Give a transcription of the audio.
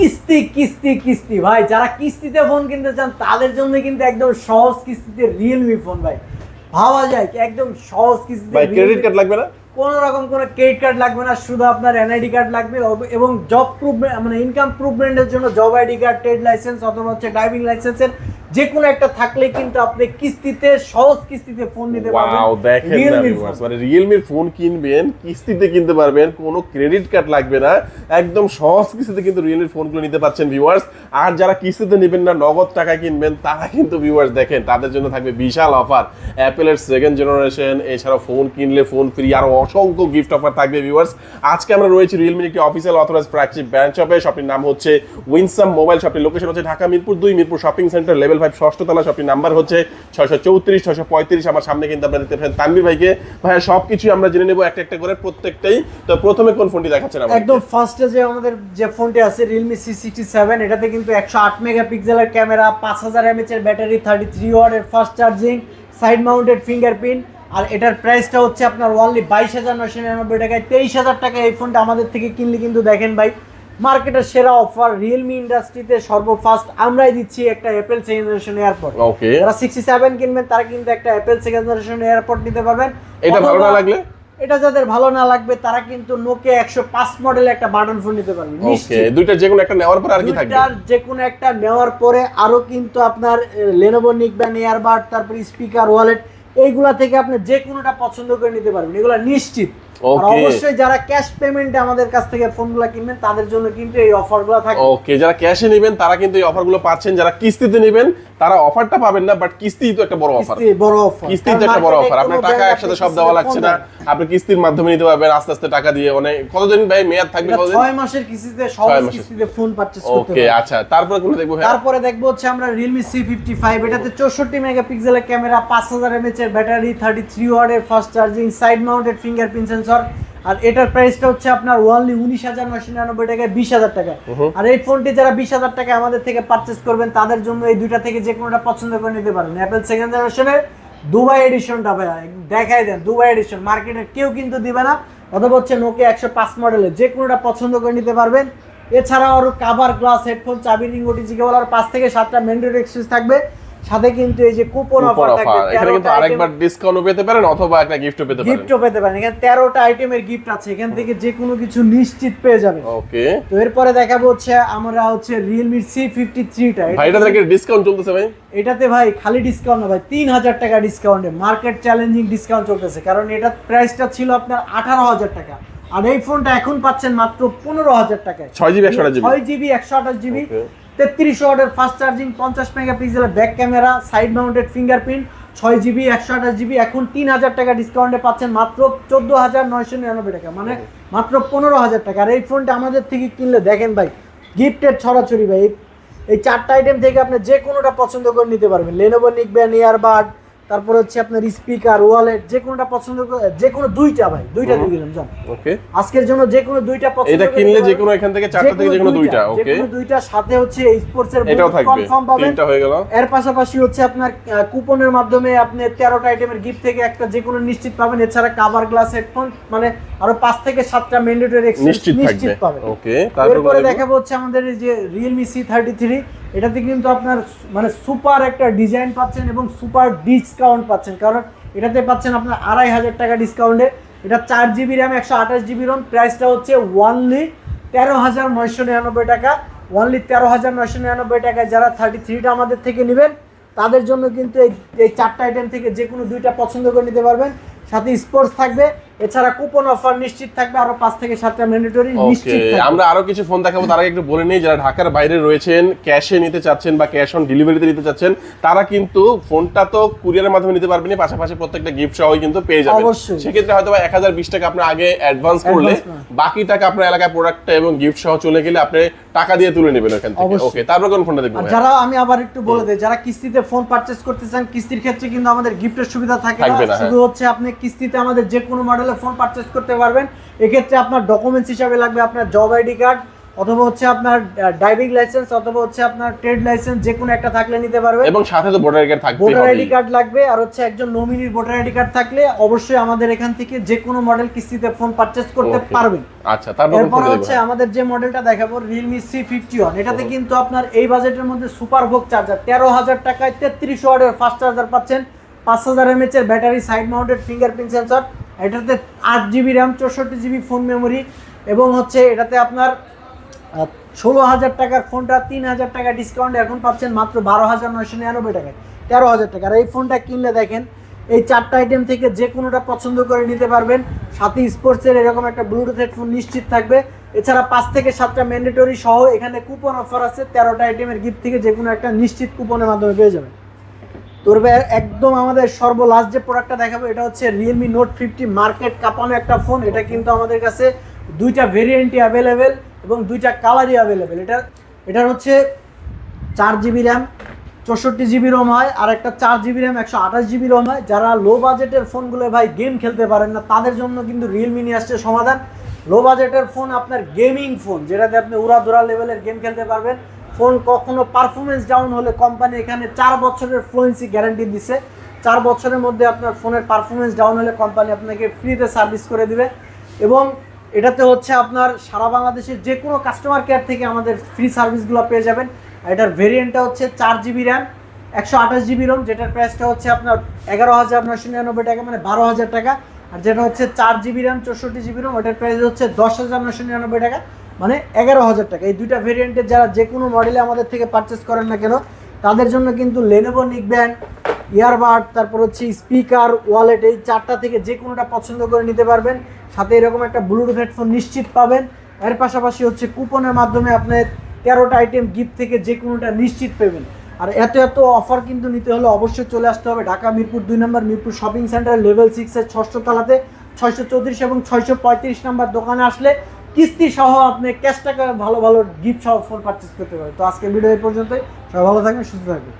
কিস্তি কিস্তি কিস্তি। ভাই যারা কিস্তিতে ফোন কিনতে চান তাদের জন্য কিন্তু একদম সহজ কিস্তিতে রিয়েলমি ফোন ভাই। ভাবা যায় একদম সহজ কিস্তিতে ভাই ক্রেডিট কার্ড লাগবে না? কোনো রকম কোনো ক্রেডিট কার্ড লাগবে না শুধু আপনার এনআইডি কার্ড লাগবে এবং জব প্রুভ মানে ইনকাম প্রুভমেন্টের জন্য job ID card trade licence অথবা হচ্ছে ড্রাইভিং লাইসেন্সের যে কোনো একটা থাকলে কিন্তু আপনি কিস্তিতে সহজ কিস্তিতে ফোন নিতে পারবেন। ওয়াও দেখেন মানে রিয়েলমির ফোন কিনবেন কিস্তিতে কিনতে পারবেন কোনো ক্রেডিট কার্ড লাগবে না। একদম সহজ কিস্তিতে কিন্তু রিয়েলমির ফোনগুলো নিতে পাচ্ছেন ভিউয়ার্স আর যারা কিস্তিতে নেবেন না নগদ টাকা কিনবেন তারা কিন্তু ভিউয়ার্স দেখেন তাদের জন্য থাকবে বিশাল অফার অ্যাপেলের সেকেন্ড জেনারেশন এছাড়া ফোন কিনলে ফোন ফ্রি আর অসংখ্য গিফট অফার থাকবে ভিউয়ার্স আজকে আমরা রয়েছি রিয়েলমির একটি অফিসিয়াল অথরাইজ ফ্ল্যাগশিপ ব্র্যান্ড শপে শপটির নাম হচ্ছে উইনসাম মোবাইল শপটির লোকেশন হচ্ছে ঢাকা মিরপুর দুই Mirpur shopping centre level five ষষ্ঠতলা শপটির নাম্বার হচ্ছে ছয়শো চৌত্রিশ, ছয়শো পঁয়ত্রিশ। আমার সামনে কিন্তু আপনারা দেখতে পাচ্ছেন তানভীর ভাইকে। ভাইয়া সব কিছু আমরা জেনে নেব একটা একটা করে প্রত্যেকটাই। তো প্রথমে কোন ফোনটি দেখাচ্ছেন একদম ফার্স্টে যে আমাদের যে ফোনটি আছে রিয়েলমি সি সিক্সটি সেভেন এটাতে কিন্তু একশো আট মেগাপিক্সেলের ক্যামেরা, পাঁচ হাজার এমএচ এর ব্যাটারি থার্টি থ্রি ওয়ার্ডের fast charging side mounted fingerprint আর এটার প্রাইসটা হচ্ছে আপনার অনলি বাইশ হাজার নশো নিরানব্বই টাকায়। তেইশ হাজার টাকা এই ফোনটা আমাদের থেকে কিনলে কিন্তু দেখেন ভাই মার্কেটের সেরা অফার রিয়েলমি ইন্ডাস্ট্রিতে সর্বফার্স্ট আমরাই দিচ্ছি একটা Apple second generation AirPods okay যারা সিক্সটি সেভেন কিনবেন তারা কিন্তু একটা অ্যাপেল সেকেন্ড জেনারেশন এয়ারপোর্ট নিতে পারবেন। এটা ভালো না লাগলে? এটা যাদের ভালো না লাগবে তারা কিন্তু নোকিয়া একশো পাঁচ মডেল একটা বাটন ফোন নিতে পারবে ওকে দুইটা যে কোনো একটা নেওয়ার পর আর কি থাকবে? যে কোনো একটা নেওয়ার পরে আরও কিন্তু আপনার লেনোভো নিকবেন এয়ারবাড তারপর স্পিকার ওয়ালেট এইগুলা থেকে আপনি যে কোনোটা পছন্দ করে নিতে পারবেন এগুলা নিশ্চিত. অবশ্যই যারা ক্যাশ পেমেন্টে আমাদের কাছ থেকে ফোনগুলো কিনবেন তাদের জন্য কিন্তু এই অফারগুলো থাকে। ওকে যারা ক্যাশে নেবেন তারা কিন্তু এই অফারগুলো পাচ্ছেন। যারা কিস্তিতে নেবেন তারা অফারটা পাবেন না বাট কিস্তি তো একটা বড় অফার বড় অফার কিস্তি তো একটা বড় অফার আপনার টাকা একসাথে সব দেওয়া লাগছে না। আপনি কিস্তির মাধ্যমে নিতে পারবেন আস্তে আস্তে টাকা দিয়ে। অনেক কতদিন ভাই মেয়াদ থাকবে কতদিন? ছয় মাসের কিস্তিতে সহজ কিস্তিতে ফোন পারচেজ করতে ওকে আচ্ছা তারপরে কোনটা দেখব ভাই? তারপরে দেখব হচ্ছে আমরা ফিফটি ফাইভ এটাতে চৌষট্টি মেগাপিক্সেলের ক্যামেরা পাঁচ হাজার এমএচ এর ব্যাটারি থার্টি থ্রি ওয়ার্ডের fast charging side mounted fingerprint sensor আর এটার প্রাইসটা হচ্ছে আপনার ওয়ানলি উনিশ হাজার নশো নিরানব্বই টাকায় বিশ হাজার টাকা আর এই ফোনটি যারা বিশ হাজার টাকা আমাদের থেকে পারচেস করবেন তাদের জন্য এই দুইটা থেকে যে কোনোটা পছন্দ করে নিতে পারেন। অ্যাপেল সেকেন্ড জেনারেশনের দুবাই এডিশনটা ভাই দেখাই দেন দুবাই এডিশন মার্কেটে কেউ কিন্তু দিবে না অথবা হচ্ছে নোকিয়া একশো পাঁচ মডেলের যে কোনোটা পছন্দ করে নিতে পারবেন। এছাড়াও আরও কাভার গ্লাস হেডফোন চাবি রিং ওটিজি কেবল আর পাঁচ থেকে সাতটা ম্যান্ডেট এক্সচেঞ্জ থাকবে। সাথে কিন্তু এই যে কুপন অফার থাকবে এখানে কিন্তু আরেকবার ডিসকাউন্টও পেতে পারেন অথবা একটা গিফটও পেতে পারেন। গিফটও পেতে পারেন। এখানে আইটেমের গিফট আছে। এখান থেকে যে কোনো কিছু নিশ্চিত পেয়ে যাবেন। ওকে তো এরপরে দেখাবো হচ্ছে আমরা হচ্ছে সি ফিফটি থ্রিটা ভাই এটা থেকে ডিসকাউন্ট চলতেছে ভাই? এটাতে ভাই খালি ডিসকাউন্ট না ভাই তিন হাজার টাকা ডিসকাউন্টে মার্কেট চ্যালেঞ্জিং ডিসকাউন্ট চলতেছে। কারণ এটা প্রাইসটা ছিল আপনার আঠারো হাজার টাকা। আর এই ফোনটা এখন পাচ্ছেন মাত্র পনেরো হাজার টাকায়। ছয় জিবি একশো জিবি ছয় জিবি একশো আঠাশ জিবি. তেত্রিশ ওয়াটের ফাস্ট চার্জিং পঞ্চাশ মেগা পিক্সেলের back camera side mounted fingerprint ছয় জিবি একশো আঠাশ জিবি এখন তিন হাজার টাকা ডিসকাউন্টে পাচ্ছেন মাত্র চোদ্দ হাজার নয়শো নিরানব্বই টাকা মানে মাত্র পনেরো হাজার টাকা। আর এই ফোনটা আমাদের থেকে কিনলে দেখেন ভাই গিফটের ছড়াছড়ি ভাই। এই- এই চারটা আইটেম থেকে আপনি যে কোনোটা পছন্দ করে নিতে পারবেন। লেনোভো নিকবেন ইয়ারবাড তারপর হচ্ছে আপনার স্পিকার ওয়ালেট যে কোনোটা পছন্দ যে কোনো দুইটা ভাই দুইটা দিয়ে দিলাম জান। ওকে আজকের জন্য যে কোনো দুইটা পছন্দ এটা কিনলে যে কোনো এখান থেকে চারটা থেকে যে কোনো দুইটা ওকে যে কোনো দুইটা সাথে হচ্ছে স্পোর্টস এর এটাও থাকবে। কনফার্ম পাবেন। তিনটা হয়ে গেল। এর পাশাপাশি হচ্ছে আপনার কুপনের মাধ্যমে আপনি তেরোটা আইটেমের গিফট থেকে একটা যে কোনো নিশ্চিত পাবেন। এছাড়া কাভার গ্লাস হেডফোন মানে আরও পাঁচ থেকে সাতটা ম্যান্ডেটরি নিশ্চিত নিশ্চিত থাকবে। পাবেন। ওকে তারপরে দেখাবো হচ্ছে আমাদের এই যে থার্টি থ্রি এটাতে কিন্তু আপনার মানে সুপার একটা ডিজাইন পাচ্ছেন এবং সুপার ডিসকাউন্ট পাচ্ছেন। কারণ এটাতে পাচ্ছেন আপনার আড়াই হাজার টাকা ডিসকাউন্টে। এটা চার জিবি র্যাম, একশো আঠাশ জিবি রম। প্রাইসটা হচ্ছে ওয়ানলি তেরো হাজার নয়শো নিরানব্বই টাকা। ওয়ানলি তেরো হাজার নয়শো নিরানব্বই টাকায় যারা থার্টি থ্রিটা আমাদের থেকে নেবেন, তাদের জন্য কিন্তু এই এই চারটা আইটেম থেকে যে কোনো দুইটা পছন্দ করে নিতে পারবেন। সাথে স্পোর্টস থাকবে। এছাড়া কুপন অফার নিশ্চিত থাকবে আরও পাঁচ থেকে সাতটা ম্যান্ডেটরি নিশ্চিত আমরা আরও কিছু ফোন দেখাবো তার আগে একটু বলে নেই যারা ঢাকার বাইরে রয়েছেন ক্যাশে নিতে চাচ্ছেন বা ক্যাশ অন ডেলিভারিতে নিতে চাচ্ছেন তারা কিন্তু ফোনটা তো কুরিয়ারের মাধ্যমে নিতে পারবেন পাশাপাশি প্রত্যেকটা গিফট সহই কিন্তু পেয়ে যাবেন। অবশ্যই। সেক্ষেত্রে হয়তো এক হাজার বিশ টাকা আপনি আগে অ্যাডভান্স করলে বাকি টাকা আপনার এলাকায় প্রোডাক্ট এবং গিফট সহ চলে গেলে আপনি টাকা দিয়ে তুলে নেবেন ওখান থেকে। ওকে তারপর কোন ফোনটা দেখব আর যারা আমি আবার একটু বলে দেই যারা কিস্তিতে ফোন পারচেজ করতে চান কিস্তির ক্ষেত্রে কিন্তু আমাদের গিফটের সুবিধা থাকে না। না, শুধু হচ্ছে আপনি কিস্তিতে আমাদের যে কোনো মডেলের ফোন পারচেজ করতে পারবেন। এক্ষেত্রে আপনার ডকুমেন্টস হিসাবে লাগবে আপনার জব আইডি কার্ড অথবা হচ্ছে আপনার ড্রাইভিং লাইসেন্স অথবা হচ্ছে আপনার ট্রেড লাইসেন্স যে কোনো একটা থাকলে নিতে পারবেন। এবং সাথে তো ভোটার কার্ড থাকবে ভোটার আইডি কার্ড লাগবে আর হচ্ছে একজন নমিনির ভোটার আইডি কার্ড থাকলে অবশ্যই আমাদের এখান থেকে যে কোনো মডেল কিস্তিতে ফোন পারচেজ করতে. পারবেন। আচ্ছা তারপর এরপর হচ্ছে আমাদের যে মডেলটা দেখাবো ফিফটি ওয়ান এটাতে কিন্তু আপনার এই বাজেটের মধ্যে সুপার ভোগ চার্জার তেরো হাজার টাকায় তেত্রিশ ওয়ার্ডের ফাস্ট চার্জার পাচ্ছেন পাঁচ হাজার এমএচ এর battery side mounted fingerprint sensor এটাতে আট জিবি র্যাম চৌষট্টি জিবি ফোন মেমোরি এবং হচ্ছে এটাতে আপনার ষোলো হাজার টাকার ফোনটা তিন হাজার টাকা ডিসকাউন্ট এখন পাচ্ছেন মাত্র বারো হাজার নয়শো নিরানব্বই টাকায়, তেরো হাজার টাকা। আর এই ফোনটা কিনলে দেখেন, এই চারটা আইটেম থেকে যে কোনোটা পছন্দ করে নিতে পারবেন, সাথে স্পোর্টসের এরকম একটা ব্লুটুথ হেডফোন নিশ্চিত থাকবে। এছাড়া পাঁচ থেকে সাতটা ম্যান্ডেটরি সহ এখানে কুপন অফার আছে, তেরোটা আইটেমের গিফট থেকে যে কোনো একটা নিশ্চিত কুপনের মাধ্যমে পেয়ে যাবেন। তোর একদম আমাদের সর্বলাস্ট যে প্রোডাক্টটা দেখাবো, এটা হচ্ছে রিয়েলমি নোট ফিফটি মার্কেট কাঁপানো একটা ফোন এটা কিন্তু আমাদের কাছে দুইটা ভেরিয়েন্টই অ্যাভেলেবেল এবং দুইটা কালারই অ্যাভেলেবেল এটা, এটার হচ্ছে চার জিবি র্যাম চৌষট্টি জিবি রোম হয়, আর একটা চার জিবি র্যাম একশো আঠাশ জিবি রোম হয়। যারা লো বাজেটের ফোনগুলো ভাই গেম খেলতে পারেন না, তাদের জন্য কিন্তু রিয়েলমি নিয়ে আসছে সমাধান। লো বাজেটের ফোন আপনার গেমিং ফোন যেটাতে আপনি উড়াধুরা লেভেলের গেম খেলতে পারবেন। ফোন কখনো পারফরমেন্স ডাউন হলে কোম্পানি এখানে চার বছরের ফ্লুয়েন্সি গ্যারান্টি দিছে। চার বছরের মধ্যে আপনার ফোনের পারফরমেন্স ডাউন হলে কোম্পানি আপনাকে ফ্রিতে সার্ভিস করে দিবে। এবং এটাতে হচ্ছে আপনার সারা বাংলাদেশের যে কোনো কাস্টমার কেয়ার থেকে আমাদের ফ্রি সার্ভিসগুলো পেয়ে যাবেন। আর এটার ভেরিয়েন্টটা হচ্ছে চার জিবি র্যাম একশো আঠাশ জিবি রোম যেটার প্রাইসটা হচ্ছে আপনার এগারো হাজার নশো নিরানব্বই টাকা মানে বারো হাজার টাকা। আর যেটা হচ্ছে চার জিবি র্যাম চৌষট্টি জিবি রোম ওটার প্রাইস হচ্ছে দশ হাজার নশো নিরানব্বই টাকা। মানে এগারো হাজার টাকা। এই দুইটা ভেরিয়েন্টের যারা যে কোনো মডেলে আমাদের থেকে পারচেস করেন না কেন, তাদের জন্য কিন্তু লেনোভো নিকব্যান্ড ইয়ারবাড তারপর হচ্ছে স্পিকার ওয়ালেট এই চারটা থেকে যে কোনোটা পছন্দ করে নিতে পারবেন। সাথে এরকম একটা ব্লুটুথ হেডফোন নিশ্চিত পাবেন। এর পাশাপাশি হচ্ছে কুপনের মাধ্যমে আপনি তেরোটা আইটেম গিফট থেকে যে কোনোটা নিশ্চিত পাবেন। আর এত এত অফার কিন্তু নিতে হলে অবশ্যই চলে আসতে হবে ঢাকা, মিরপুর দুই নম্বর, মিরপুর শপিং সেন্টার লেভেল সিক্সের ষষ্ঠ তলাতে। ছয়শো চৌত্রিশ এবং ছয়শো পঁয়ত্রিশ নাম্বার দোকানে আসলে কিস্তি সহ আপনি ক্যাশ টাকা ভালো ভালো গিফট সহ ফোন পারচেস করতে পারেন। তো আজকে ভিডিও এই পর্যন্তই। সবাই ভালো থাকবেন, সুস্থ থাকবেন।